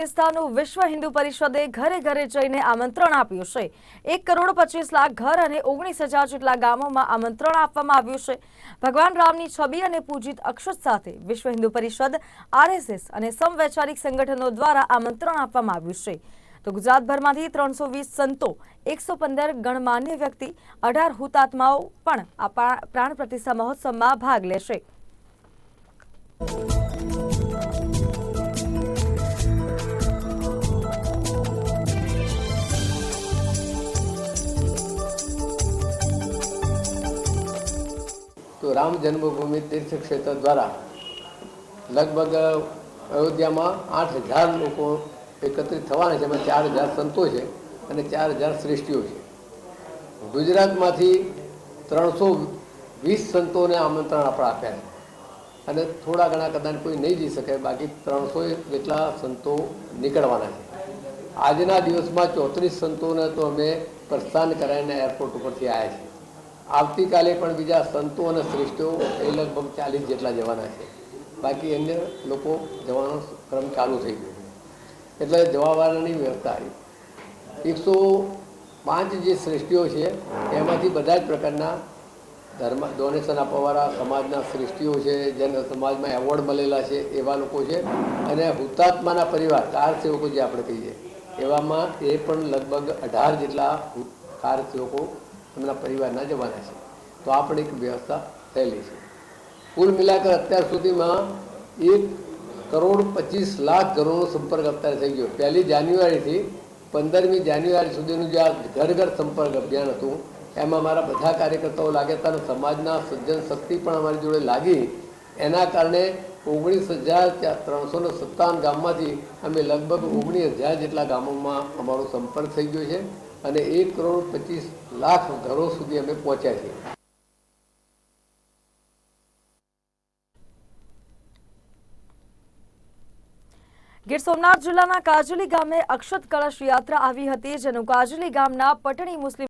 પાકિસ્તાનનું વિશ્વ હિન્દુ પરિષદે ઘરે ઘરે જઈને આમંત્રણ આપ્યું છે. એક કરોડ પચીસ લાખ ઘર અને ઓગણીસ હજાર જેટલા ગામોમાં આમંત્રણ આપવામાં આવ્યું છે. ભગવાન રામની છબી અને પૂજિત અક્ષત સાથે વિશ્વ હિન્દુ પરિષદ, આરએસએસ અને સમવૈચારિક સંગઠનો દ્વારા આમંત્રણ આપવામાં આવ્યું છે. તો ગુજરાતભરમાંથી ત્રણસો વીસ સંતો, એકસો પંદર ગણમાન્ય વ્યક્તિ, અઢાર હુતાત્માઓ પણ આ પ્રાણ પ્રતિષ્ઠા મહોત્સવમાં ભાગ લેશે. રામ જન્મભૂમિ તીર્થ ક્ષેત્ર દ્વારા લગભગ અયોધ્યામાં આઠ હજાર લોકો એકત્રિત થવાના છે, એમાં ચાર હજાર સંતો છે અને ચાર હજાર શ્રેષ્ઠીઓ છે. ગુજરાતમાંથી ત્રણસો વીસ સંતોને આમંત્રણ આપણે આપ્યા છે. અને થોડા ઘણા કદાચ કોઈ નહીં જઈ શકે, બાકી ત્રણસો જેટલા સંતો નીકળવાના છે. આજના દિવસમાં ચોત્રીસ સંતોને તો અમે પ્રસ્થાન કરાવીને એરપોર્ટ ઉપરથી આવ્યા છીએ. આવતીકાલે પણ બીજા સંતો અને શ્રેષ્ઠો એ લગભગ ચાલીસ જેટલા જવાના છે. બાકી અન્ય લોકો જવાનો ક્રમ ચાલુ થઈ ગયો છે. એટલે જવાવાળાની વ્યવસ્થા આવી. એકસો પાંચ જે શ્રેષ્ઠીઓ છે, એમાંથી બધા જ પ્રકારના ધર્મ ડોનેશન આપવાવાળા સમાજના શ્રેષ્ઠીઓ છે, જેને સમાજમાં એવોર્ડ મળેલા છે, એવા લોકો છે. અને હુતાત્માના પરિવાર, કાર સેવકો જે આપણે કહીએ, એવામાં એ પણ લગભગ અઢાર જેટલા કાર સેવકો એમના પરિવારના જવાના છે. તો આ પણ એક વ્યવસ્થા થયેલી છે. કુલ મિલાકર અત્યાર સુધીમાં એક કરોડ પચીસ લાખ ઘરોનો સંપર્ક અત્યારે થઈ ગયો. પહેલી જાન્યુઆરીથી પંદરમી જાન્યુઆરી સુધીનું જે આ ઘર ઘર સંપર્ક અભિયાન હતું, એમાં મારા બધા કાર્યકર્તાઓ લાગ્યા હતા અને સમાજના સજ્જન શક્તિ પણ અમારી જોડે લાગી. એના કારણે ઓગણીસ હજાર ત્રણસો ને સત્તાવન ગામમાંથી અમે લગભગ ઓગણીસ હજાર જેટલા ગામોમાં અમારો સંપર્ક થઈ ગયો છે અને એક કરોડ પચીસ લાખ ઘરો સુધી અમે પહોંચ્યા છીએ. ગીર સોમનાથ જિલ્લાના કાજલી ગામે અક્ષત કળશ યાત્રા આવી હતી, જેનું કાજલી ગામના પટણી મુસ્લિમ